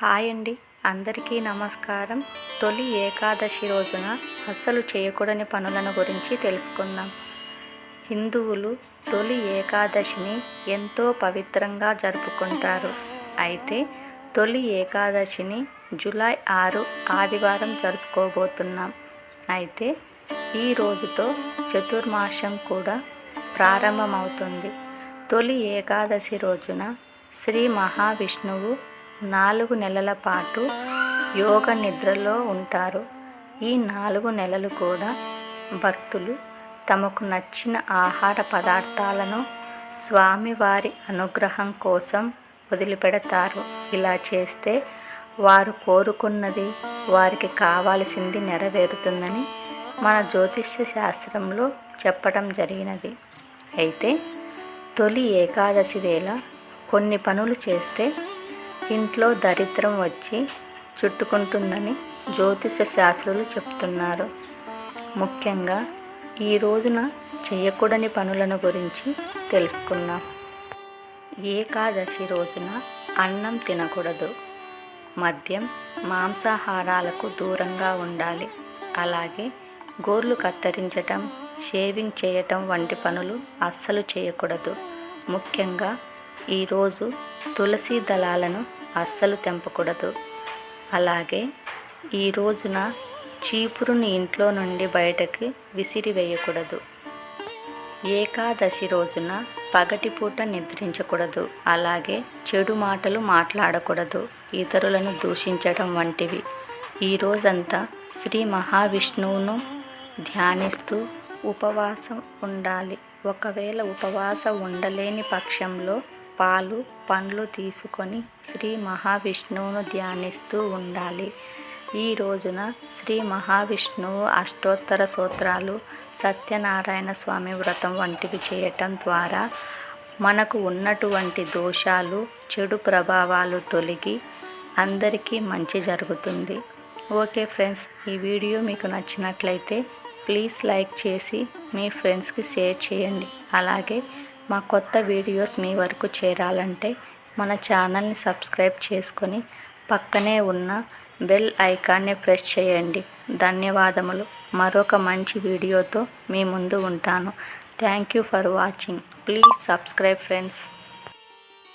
Hi అండి. అందరికీ నమస్కారం. తొలి ఏకాదశి రోజున అస్సలు చేయకూడని పనులను గురించి తెలుసుకుందాం. హిందువులు తొలి ఏకాదశిని ఎంతో పవిత్రంగా జరుపుకుంటారు. అయితే తొలి ఏకాదశిని జూలై ఆరు ఆదివారం జరుపుకోబోతున్నాం. అయితే ఈ రోజుతో చతుర్మాసం కూడా ప్రారంభమవుతుంది. తొలి ఏకాదశి రోజున శ్రీ మహావిష్ణువు నాలుగు నెలల పాటు యోగ నిద్రలో ఉంటారు. ఈ నాలుగు నెలలు కూడా భక్తులు తమకు నచ్చిన ఆహార పదార్థాలను స్వామివారి అనుగ్రహం కోసం వదిలిపెడతారు. ఇలా చేస్తే వారు కోరుకున్నది వారికి కావాల్సింది నెరవేరుతుందని మన జ్యోతిష్య శాస్త్రంలో చెప్పడం జరిగినది. అయితే తొలి ఏకాదశి వేళ కొన్ని పనులు చేస్తే ఇంట్లో దరిద్రం వచ్చి చుట్టుకుంటుందని జ్యోతిష శాస్త్రులు చెప్తున్నారు. ముఖ్యంగా ఈ రోజున చేయకూడని పనులను గురించి తెలుసుకుందాం. ఏకాదశి రోజున అన్నం తినకూడదు. మద్యం మాంసాహారాలకు దూరంగా ఉండాలి. అలాగే గోర్లు కత్తిరించటం షేవింగ్ చేయటం వంటి పనులు అస్సలు చేయకూడదు. ముఖ్యంగా ఈరోజు తులసి దళాలను అస్సలు తెంపకూడదు. అలాగే ఈ రోజున చీపురుని ఇంట్లో నుండి బయటకి విసిరివేయకూడదు ఏకాదశి రోజున పగటిపూట నిద్రించకూడదు. అలాగే చెడు మాటలు మాట్లాడకూడదు. ఇతరులను దూషించడం వంటివి. ఈ రోజంతా శ్రీ మహావిష్ణువును ధ్యానిస్తూ ఉపవాసం ఉండాలి. ఒకవేళ ఉపవాసం ఉండలేని పక్షంలో పాలు పండ్లు తీసుకొని శ్రీ మహావిష్ణువును ధ్యానిస్తూ ఉండాలి. ఈ రోజున శ్రీ మహావిష్ణువు అష్టోత్తర సూత్రాలు సత్యనారాయణ స్వామి వ్రతం వంటివి చేయటం ద్వారా మనకు ఉన్నటువంటి దోషాలు చెడు ప్రభావాలు తొలగి అందరికీ మంచి జరుగుతుంది. ఓకే ఫ్రెండ్స్ ఈ వీడియో మీకు నచ్చినట్లయితే ప్లీజ్ లైక్ చేసి మీ ఫ్రెండ్స్కి షేర్ చేయండి. అలాగే మా కొత్త వీడియోస్ మీ వరకు చేరాలంటే మన ఛానల్ని సబ్స్క్రైబ్ చేసుకొని పక్కనే ఉన్న బెల్ ఐకాన్ని ప్రెస్ చేయండి. ధన్యవాదములు. మరొక మంచి వీడియోతో మీ ముందు ఉంటాను. Thank you for watching. Please subscribe friends.